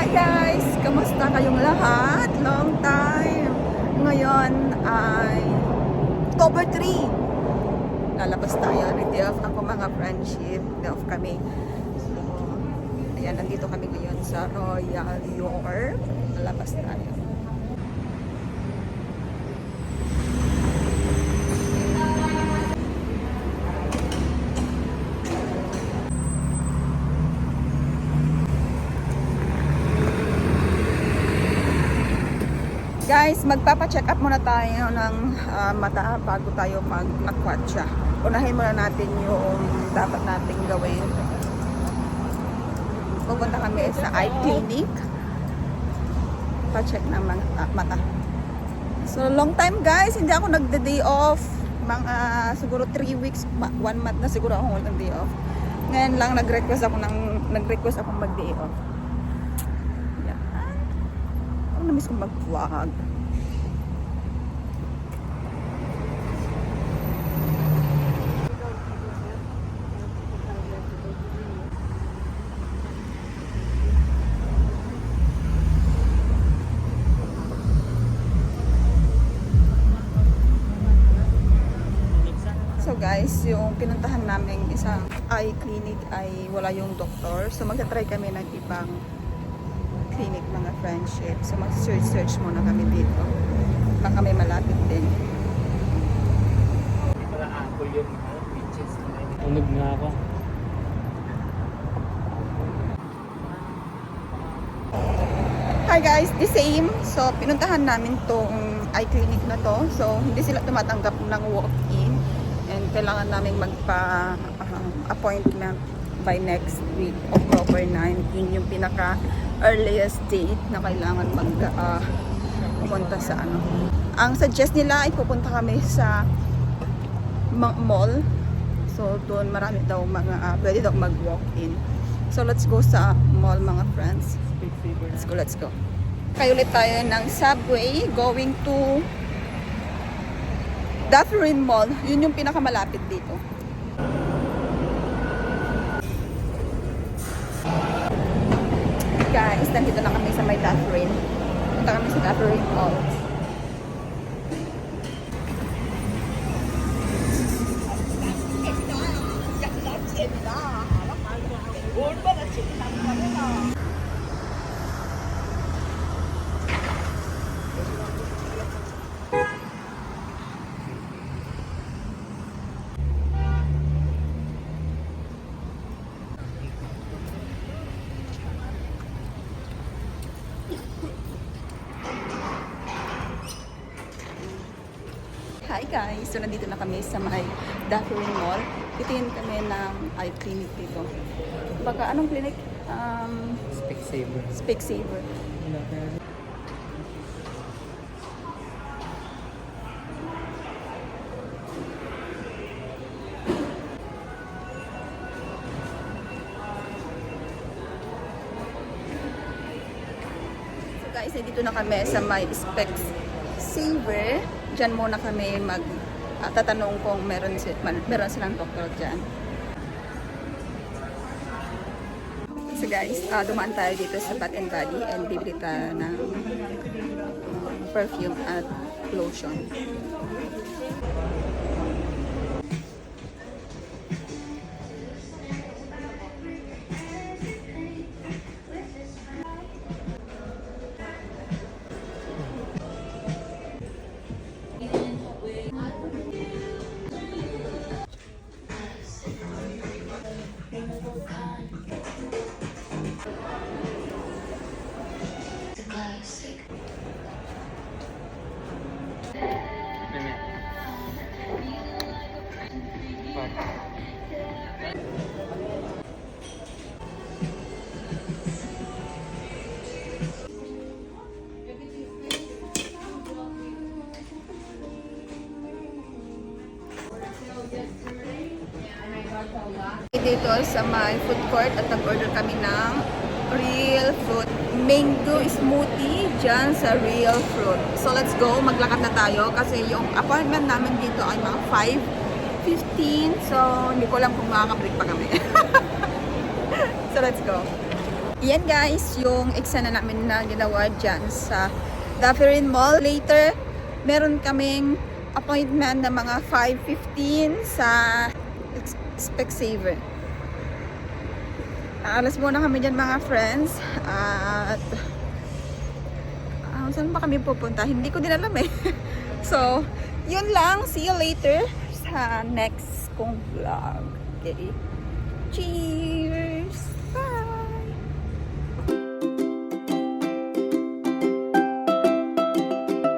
Hi guys! Kamusta kayong lahat? Long time! Ngayon ay October 3. Lalabas tayo. Day off ako mga friendship. Day off kami. So, ayan, nandito kami ngayon sa Royal York. Lalabas tayo. Guys, magpapa-check up muna tayo ng ah, mata bago tayo mag-aquatcha. Unahin muna natin yung dapat nating gawin. Pupunta kami sa eye clinic. Pa-check ng mga ah, mata. So, long time guys, hindi ako nagde-day off. Mga siguro 3 weeks, 1 month na siguro ako walang day off. Ngayon lang nag-request ako ng nag-request ako mag-day off. Yan. Ako na-miss kong mag-vlog. So guys, yung pinuntahan namin isang eye clinic ay wala yung doktor. So magta-try kami ng ibang clinic mga friendship. So mag-search-search muna kami dito. Baka may malapit din. Tunog na ako. Hi guys, the same. So pinuntahan namin tong eye clinic na to. So hindi sila tumatanggap ng walk-in. And kailangan namin magpa-appointment by next week, October 19. Yung pinaka earliest date na kailangan mag ah, pupunta sa ano. Ang suggest nila ay pupunta kami sa ma- mall. So doon marami daw mga ah, pwede daw mag-walk-in. So let's go sa mall mga friends. Let's go, let's go. Kaya ulit tayo ng subway going to Dufferin Mall. Yun yung pinakamalapit dito. Guys, nandito na kami sa may Dufferin. Punta kami sa Dufferin Mall. Hi guys! So nandito na kami sa may Dufferin Mall. Titingin kami ng eye clinic dito. Baka anong clinic? Um, Speak saver. Specsavor. So guys, dito na kami sa may Specs Saver. Diyan muna kami mag ah, tatanong kung meron, si, meron silang doktor dyan. So guys, ah, dumaan tayo dito sa Bath and Body and bibili tayo ng um, perfume at lotion. Dito sa my food court at nag-order kami ng real fruit mango smoothie dyan sa real fruit. So let's go, maglakad na tayo kasi yung appointment namin dito ay mga 5.15 so hindi ko alam kung makaka-break pa kami. so let's go. Yan guys, yung eksena namin na ginawa dyan sa Dufferin Mall. Later, meron kaming appointment na mga 5.15 sa Specsaver. Alas muna kami dyan mga friends. At ah, saan ba kami pupunta? Hindi ko din alam eh. so, yun lang. See you later sa next kong vlog. Okay? Cheers!